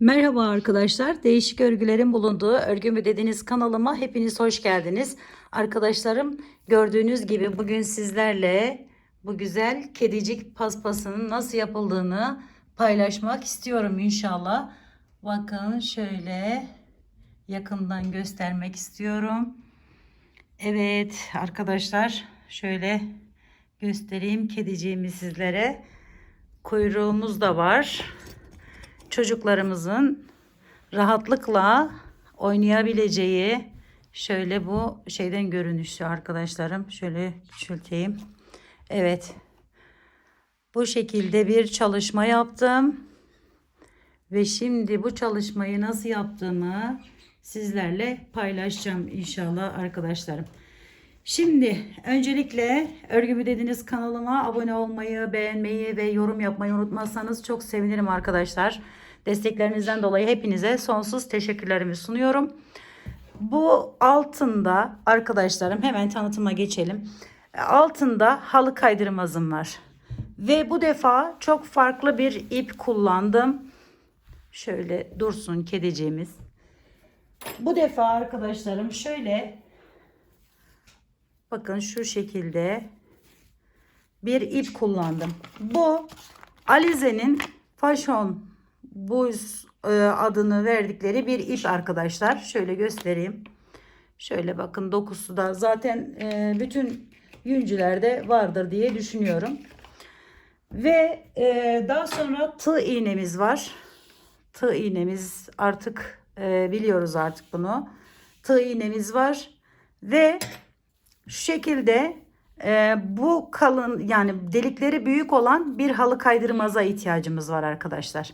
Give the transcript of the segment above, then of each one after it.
Merhaba arkadaşlar. Değişik örgülerin bulunduğu Örgü mü dediniz kanalıma hepiniz hoş geldiniz. Arkadaşlarım gördüğünüz gibi bugün sizlerle bu güzel kedicik paspasının nasıl yapıldığını paylaşmak istiyorum inşallah. Bakın şöyle yakından göstermek istiyorum. Evet arkadaşlar şöyle göstereyim kediciğimi sizlere. Kuyruğumuz da var çocuklarımızın rahatlıkla oynayabileceği şöyle bu şeyden görünüşü arkadaşlarım. Şöyle küçülteyim. Evet. Bu şekilde bir çalışma yaptım. Ve şimdi bu çalışmayı nasıl yaptığımı sizlerle paylaşacağım inşallah arkadaşlarım. Şimdi öncelikle örgümü dediniz kanalıma abone olmayı, beğenmeyi ve yorum yapmayı unutmazsanız çok sevinirim arkadaşlar. Desteklerinizden dolayı hepinize sonsuz teşekkürlerimi sunuyorum. Bu altında arkadaşlarım hemen tanıtıma geçelim. Altında halı kaydırmazım var. Ve bu defa çok farklı bir ip kullandım. Şöyle dursun kediciğimiz. Bu defa arkadaşlarım şöyle Bakın şu şekilde bir ip kullandım. Bu Alize'nin Fashion Boys e, adını verdikleri bir ip arkadaşlar. Şöyle göstereyim. Şöyle bakın dokusu da zaten e, bütün yüncülerde vardır diye düşünüyorum. Ve e, daha sonra tığ iğnemiz var. Tığ iğnemiz artık biliyoruz artık bunu. Tığ iğnemiz var. Ve şu şekilde e, bu kalın yani delikleri büyük olan bir halı kaydırmaza ihtiyacımız var arkadaşlar.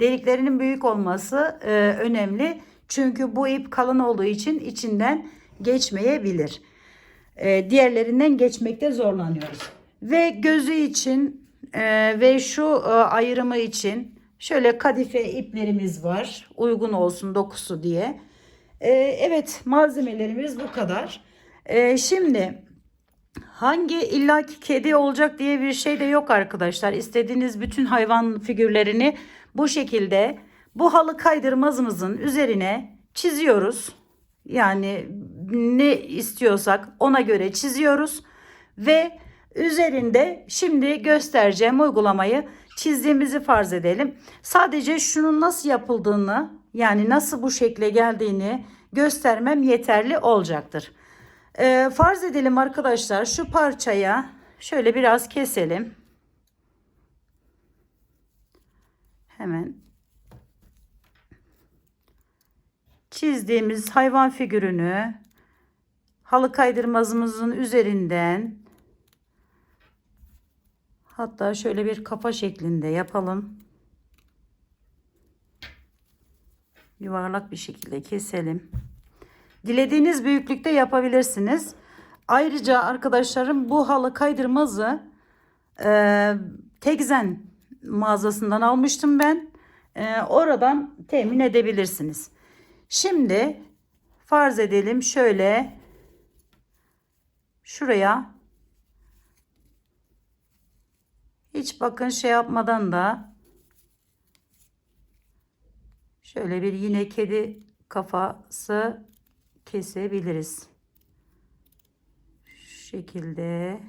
Deliklerinin büyük olması e, önemli. Çünkü bu ip kalın olduğu için içinden geçmeyebilir. E, diğerlerinden geçmekte zorlanıyoruz. Ve gözü için e, ve şu e, ayrımı için şöyle kadife iplerimiz var. Uygun olsun dokusu diye. E, evet malzemelerimiz bu kadar. Ee, şimdi hangi illaki kedi olacak diye bir şey de yok arkadaşlar. İstediğiniz bütün hayvan figürlerini bu şekilde bu halı kaydırmazımızın üzerine çiziyoruz. Yani ne istiyorsak ona göre çiziyoruz ve üzerinde şimdi göstereceğim uygulamayı çizdiğimizi farz edelim. Sadece şunun nasıl yapıldığını yani nasıl bu şekle geldiğini göstermem yeterli olacaktır. E, farz edelim arkadaşlar şu parçaya şöyle biraz keselim. Hemen çizdiğimiz hayvan figürünü halı kaydırmazımızın üzerinden hatta şöyle bir kafa şeklinde yapalım. Yuvarlak bir şekilde keselim. Dilediğiniz büyüklükte yapabilirsiniz. Ayrıca arkadaşlarım bu halı kaydırmazı e, Tegzen mağazasından almıştım ben. E, oradan temin edebilirsiniz. Şimdi farz edelim şöyle şuraya hiç bakın şey yapmadan da şöyle bir yine kedi kafası kesebiliriz. Şu şekilde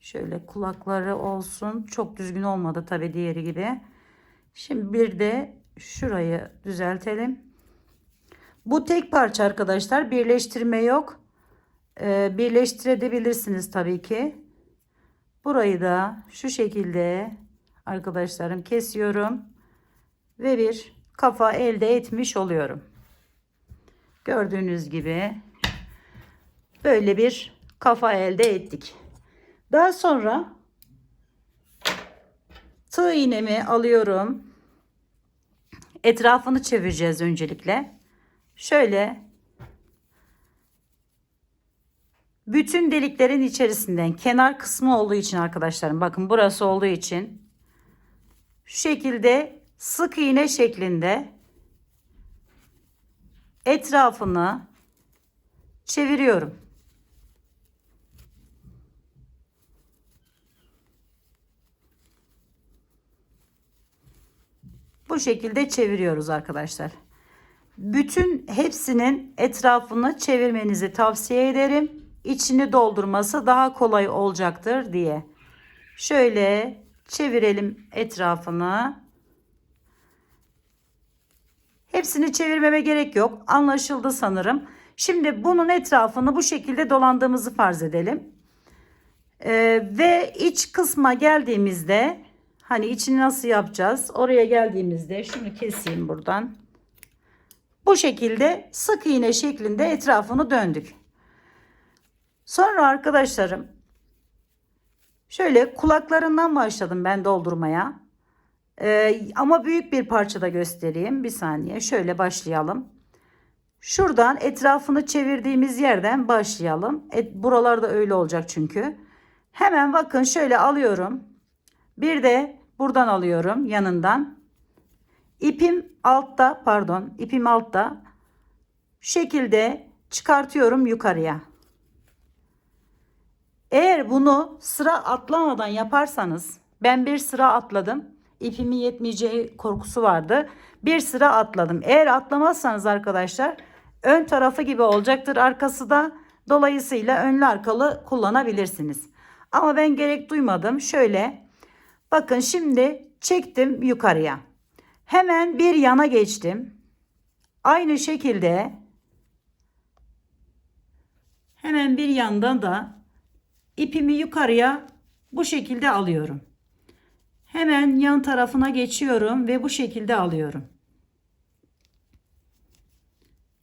şöyle kulakları olsun. Çok düzgün olmadı tabi diğeri gibi. Şimdi bir de şurayı düzeltelim. Bu tek parça arkadaşlar. Birleştirme yok. Ee, birleştirebilirsiniz tabii ki. Burayı da şu şekilde arkadaşlarım kesiyorum. Ve bir kafa elde etmiş oluyorum. Gördüğünüz gibi böyle bir kafa elde ettik. Daha sonra tığ iğnemi alıyorum. Etrafını çevireceğiz öncelikle. Şöyle bütün deliklerin içerisinden kenar kısmı olduğu için arkadaşlarım bakın burası olduğu için şu şekilde sık iğne şeklinde etrafını çeviriyorum. bu şekilde çeviriyoruz arkadaşlar. Bütün hepsinin etrafını çevirmenizi tavsiye ederim. İçini doldurması daha kolay olacaktır diye. Şöyle çevirelim etrafını. Hepsini çevirmeme gerek yok. Anlaşıldı sanırım. Şimdi bunun etrafını bu şekilde dolandığımızı farz edelim. Ee, ve iç kısma geldiğimizde hani içini nasıl yapacağız? Oraya geldiğimizde şunu keseyim buradan. Bu şekilde sık iğne şeklinde etrafını döndük. Sonra arkadaşlarım şöyle kulaklarından başladım ben doldurmaya. Ee, ama büyük bir parçada göstereyim. Bir saniye şöyle başlayalım. Şuradan etrafını çevirdiğimiz yerden başlayalım. Et, buralarda öyle olacak çünkü. Hemen bakın şöyle alıyorum. Bir de buradan alıyorum yanından. İpim altta pardon ipim altta. Şu şekilde çıkartıyorum yukarıya. Eğer bunu sıra atlamadan yaparsanız ben bir sıra atladım. İpimin yetmeyeceği korkusu vardı. Bir sıra atladım. Eğer atlamazsanız arkadaşlar ön tarafı gibi olacaktır arkası da. Dolayısıyla önlü arkalı kullanabilirsiniz. Ama ben gerek duymadım. Şöyle bakın şimdi çektim yukarıya. Hemen bir yana geçtim. Aynı şekilde hemen bir yandan da ipimi yukarıya bu şekilde alıyorum. Hemen yan tarafına geçiyorum ve bu şekilde alıyorum.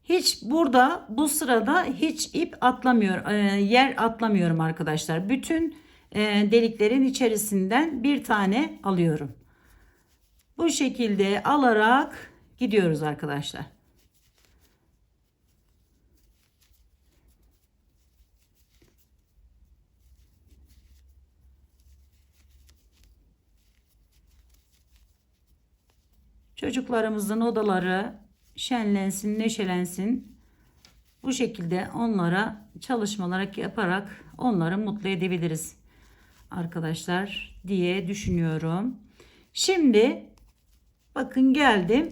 Hiç burada bu sırada hiç ip atlamıyor, e, yer atlamıyorum arkadaşlar. Bütün e, deliklerin içerisinden bir tane alıyorum. Bu şekilde alarak gidiyoruz arkadaşlar. Çocuklarımızın odaları şenlensin, neşelensin. Bu şekilde onlara çalışmalar yaparak onları mutlu edebiliriz arkadaşlar diye düşünüyorum. Şimdi bakın geldim.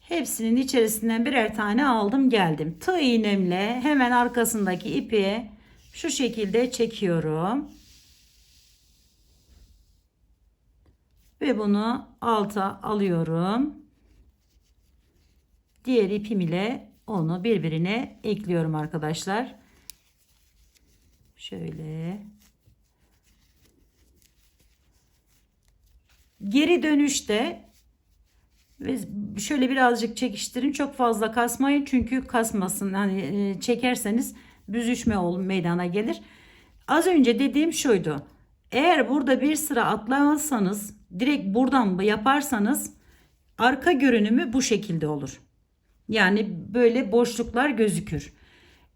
Hepsinin içerisinden birer tane aldım geldim. Tığ iğnemle hemen arkasındaki ipi şu şekilde çekiyorum. Ve bunu alta alıyorum. Diğer ipim ile onu birbirine ekliyorum arkadaşlar. Şöyle. Geri dönüşte ve şöyle birazcık çekiştirin. Çok fazla kasmayın çünkü kasmasın. Hani e, çekerseniz büzüşme ol meydana gelir. Az önce dediğim şuydu. Eğer burada bir sıra atlamazsanız direkt buradan yaparsanız arka görünümü bu şekilde olur. Yani böyle boşluklar gözükür.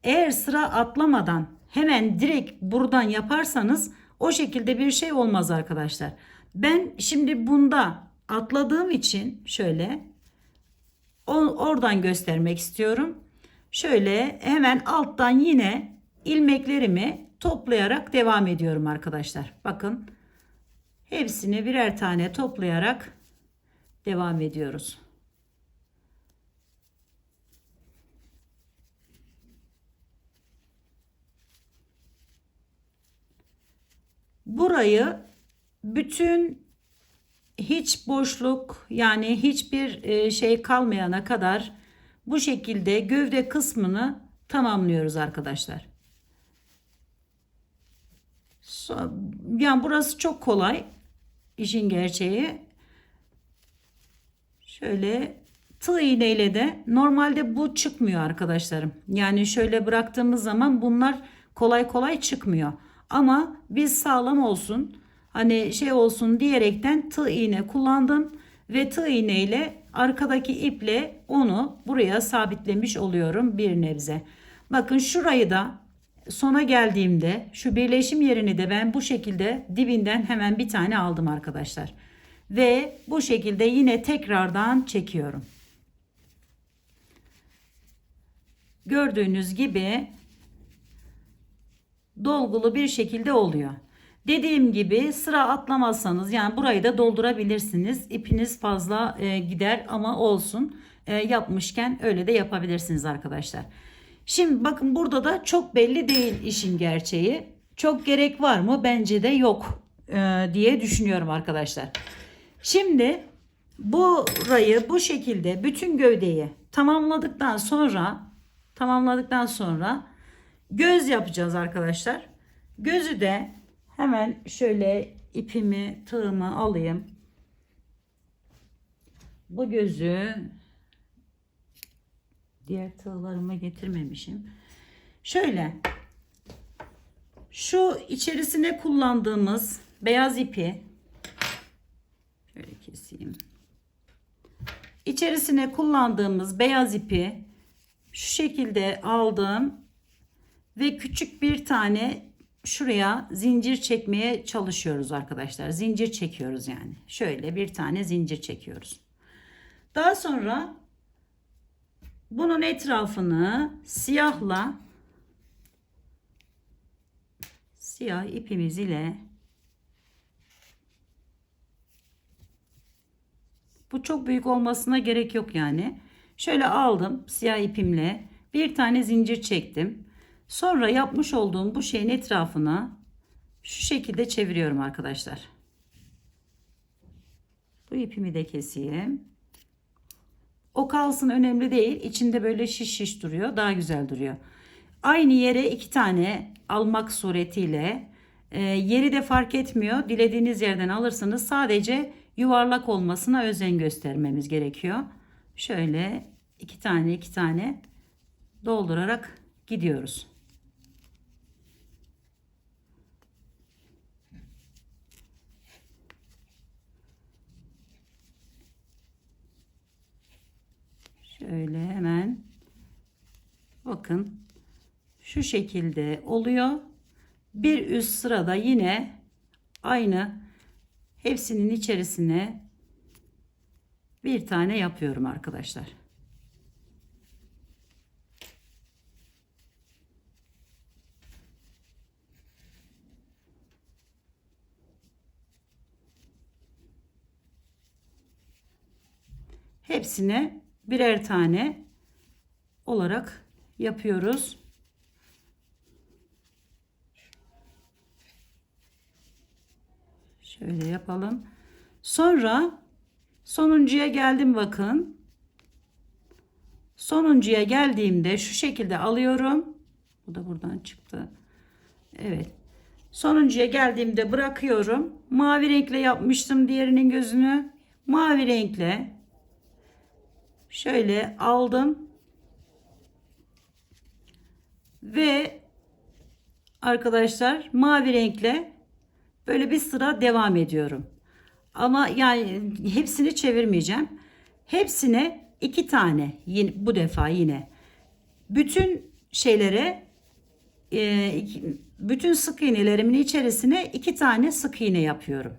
Eğer sıra atlamadan hemen direkt buradan yaparsanız o şekilde bir şey olmaz arkadaşlar. Ben şimdi bunda atladığım için şöyle oradan göstermek istiyorum. Şöyle hemen alttan yine ilmeklerimi toplayarak devam ediyorum arkadaşlar. Bakın hepsini birer tane toplayarak devam ediyoruz. Burayı bütün hiç boşluk yani hiçbir e, şey kalmayana kadar bu şekilde gövde kısmını tamamlıyoruz arkadaşlar. Yani burası çok kolay. İşin gerçeği. Şöyle tığ iğneyle de normalde bu çıkmıyor arkadaşlarım. Yani şöyle bıraktığımız zaman bunlar kolay kolay çıkmıyor. Ama biz sağlam olsun hani şey olsun diyerekten tığ iğne kullandım ve tığ iğne ile arkadaki iple onu buraya sabitlemiş oluyorum bir nebze. Bakın şurayı da sona geldiğimde şu birleşim yerini de ben bu şekilde dibinden hemen bir tane aldım arkadaşlar. Ve bu şekilde yine tekrardan çekiyorum. Gördüğünüz gibi dolgulu bir şekilde oluyor. Dediğim gibi sıra atlamazsanız yani burayı da doldurabilirsiniz. İpiniz fazla e, gider ama olsun. E, yapmışken öyle de yapabilirsiniz arkadaşlar. Şimdi bakın burada da çok belli değil işin gerçeği. Çok gerek var mı? Bence de yok e, diye düşünüyorum arkadaşlar. Şimdi burayı bu şekilde bütün gövdeyi tamamladıktan sonra tamamladıktan sonra göz yapacağız arkadaşlar. Gözü de hemen şöyle ipimi tığımı alayım. Bu gözü diğer tığlarıma getirmemişim. Şöyle şu içerisine kullandığımız beyaz ipi şöyle keseyim. İçerisine kullandığımız beyaz ipi şu şekilde aldım ve küçük bir tane şuraya zincir çekmeye çalışıyoruz arkadaşlar. Zincir çekiyoruz yani. Şöyle bir tane zincir çekiyoruz. Daha sonra bunun etrafını siyahla siyah ipimiz ile bu çok büyük olmasına gerek yok yani. Şöyle aldım siyah ipimle bir tane zincir çektim. Sonra yapmış olduğum bu şeyin etrafına şu şekilde çeviriyorum arkadaşlar. Bu ipimi de keseyim. O kalsın önemli değil. İçinde böyle şiş şiş duruyor. Daha güzel duruyor. Aynı yere iki tane almak suretiyle e, yeri de fark etmiyor. Dilediğiniz yerden alırsınız. Sadece yuvarlak olmasına özen göstermemiz gerekiyor. Şöyle iki tane iki tane doldurarak gidiyoruz. Şöyle hemen bakın şu şekilde oluyor. Bir üst sırada yine aynı hepsinin içerisine bir tane yapıyorum arkadaşlar. Hepsine birer tane olarak yapıyoruz. Şöyle yapalım. Sonra sonuncuya geldim bakın. Sonuncuya geldiğimde şu şekilde alıyorum. Bu da buradan çıktı. Evet. Sonuncuya geldiğimde bırakıyorum. Mavi renkle yapmıştım diğerinin gözünü. Mavi renkle şöyle aldım. Ve arkadaşlar mavi renkle böyle bir sıra devam ediyorum. Ama yani hepsini çevirmeyeceğim. Hepsine iki tane yine, bu defa yine bütün şeylere e, bütün sık iğnelerimin içerisine iki tane sık iğne yapıyorum.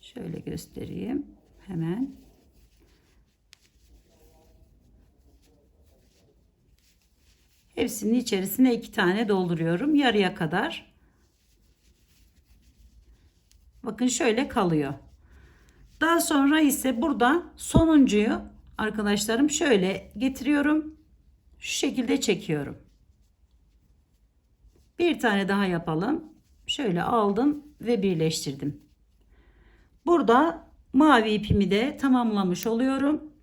Şöyle göstereyim hemen. Hepsinin içerisine iki tane dolduruyorum yarıya kadar. Bakın şöyle kalıyor. Daha sonra ise burada sonuncuyu arkadaşlarım şöyle getiriyorum. Şu şekilde çekiyorum. Bir tane daha yapalım. Şöyle aldım ve birleştirdim. Burada mavi ipimi de tamamlamış oluyorum.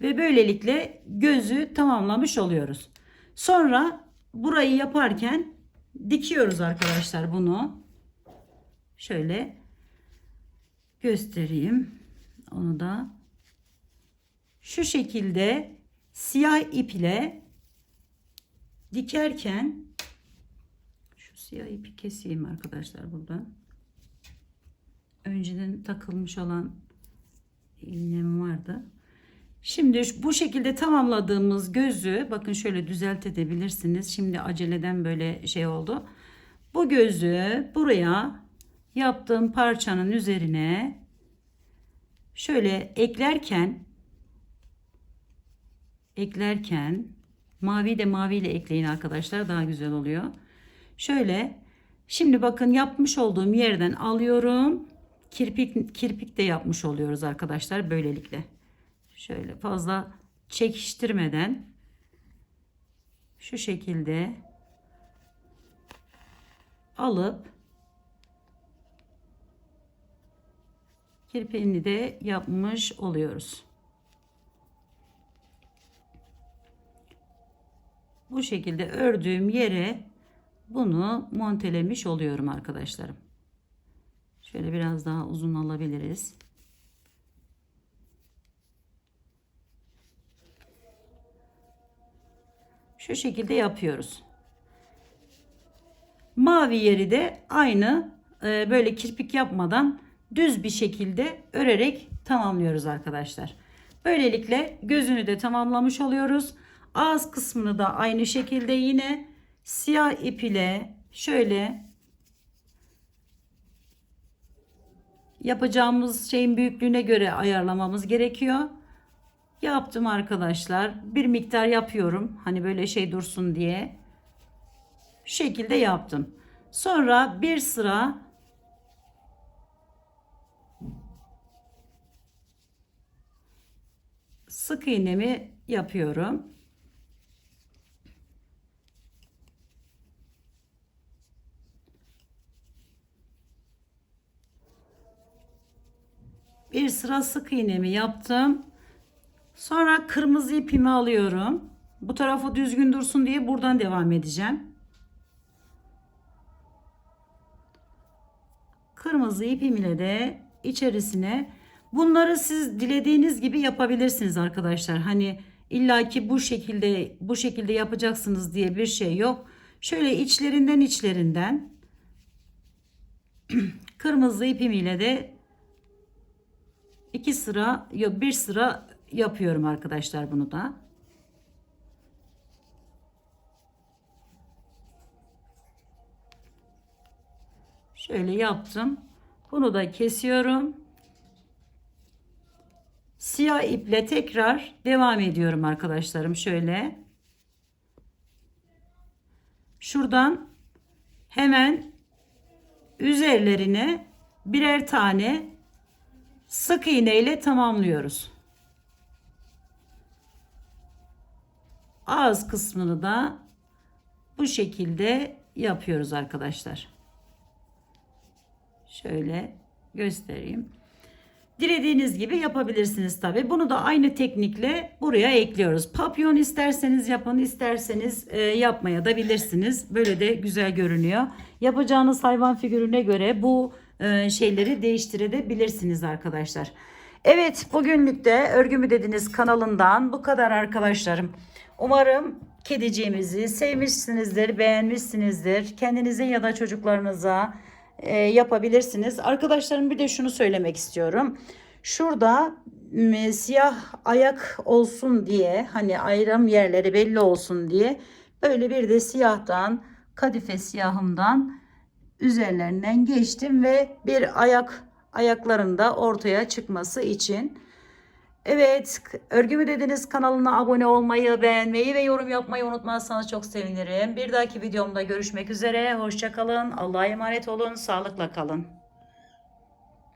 Ve böylelikle gözü tamamlamış oluyoruz. Sonra burayı yaparken dikiyoruz arkadaşlar bunu. Şöyle göstereyim. Onu da şu şekilde siyah ip ile dikerken şu siyah ipi keseyim arkadaşlar buradan. Önceden takılmış olan iğnem vardı. Şimdi bu şekilde tamamladığımız gözü bakın şöyle düzeltebilirsiniz. Şimdi aceleden böyle şey oldu. Bu gözü buraya yaptığım parçanın üzerine şöyle eklerken eklerken Mavi de maviyle ekleyin arkadaşlar daha güzel oluyor. Şöyle şimdi bakın yapmış olduğum yerden alıyorum. Kirpik kirpik de yapmış oluyoruz arkadaşlar böylelikle. Şöyle fazla çekiştirmeden şu şekilde alıp kirpiğini de yapmış oluyoruz. Bu şekilde ördüğüm yere bunu montelemiş oluyorum arkadaşlarım. Şöyle biraz daha uzun alabiliriz. Şu şekilde yapıyoruz. Mavi yeri de aynı e, böyle kirpik yapmadan düz bir şekilde örerek tamamlıyoruz arkadaşlar. Böylelikle gözünü de tamamlamış oluyoruz. Ağız kısmını da aynı şekilde yine siyah ip ile şöyle yapacağımız şeyin büyüklüğüne göre ayarlamamız gerekiyor. Yaptım arkadaşlar. Bir miktar yapıyorum. Hani böyle şey dursun diye. Şu şekilde yaptım. Sonra bir sıra sık iğnemi yapıyorum. Bir sıra sık iğnemi yaptım. Sonra kırmızı ipimi alıyorum. Bu tarafı düzgün dursun diye buradan devam edeceğim. Kırmızı ipim ile de içerisine bunları siz dilediğiniz gibi yapabilirsiniz arkadaşlar. Hani illaki bu şekilde bu şekilde yapacaksınız diye bir şey yok. Şöyle içlerinden içlerinden kırmızı ipim ile de iki sıra yok bir sıra yapıyorum arkadaşlar bunu da. Şöyle yaptım. Bunu da kesiyorum. Siyah iple tekrar devam ediyorum arkadaşlarım. Şöyle. Şuradan hemen üzerlerine birer tane sık iğne ile tamamlıyoruz. Ağız kısmını da bu şekilde yapıyoruz arkadaşlar. Şöyle göstereyim. Dilediğiniz gibi yapabilirsiniz tabi. Bunu da aynı teknikle buraya ekliyoruz. Papyon isterseniz yapın, isterseniz e, yapmaya da bilirsiniz. Böyle de güzel görünüyor. Yapacağınız hayvan figürüne göre bu e, şeyleri değiştirebilirsiniz arkadaşlar. Evet bugünlük de Örgümü Dediniz kanalından bu kadar arkadaşlarım. Umarım kediciğimizi sevmişsinizdir, beğenmişsinizdir. Kendinize ya da çocuklarınıza e, yapabilirsiniz. Arkadaşlarım bir de şunu söylemek istiyorum. Şurada m, siyah ayak olsun diye hani ayrım yerleri belli olsun diye böyle bir de siyahtan kadife siyahımdan üzerlerinden geçtim ve bir ayak ayaklarında ortaya çıkması için Evet, Örgümü Dediniz kanalına abone olmayı, beğenmeyi ve yorum yapmayı unutmazsanız çok sevinirim. Bir dahaki videomda görüşmek üzere. Hoşçakalın. Allah'a emanet olun. Sağlıkla kalın.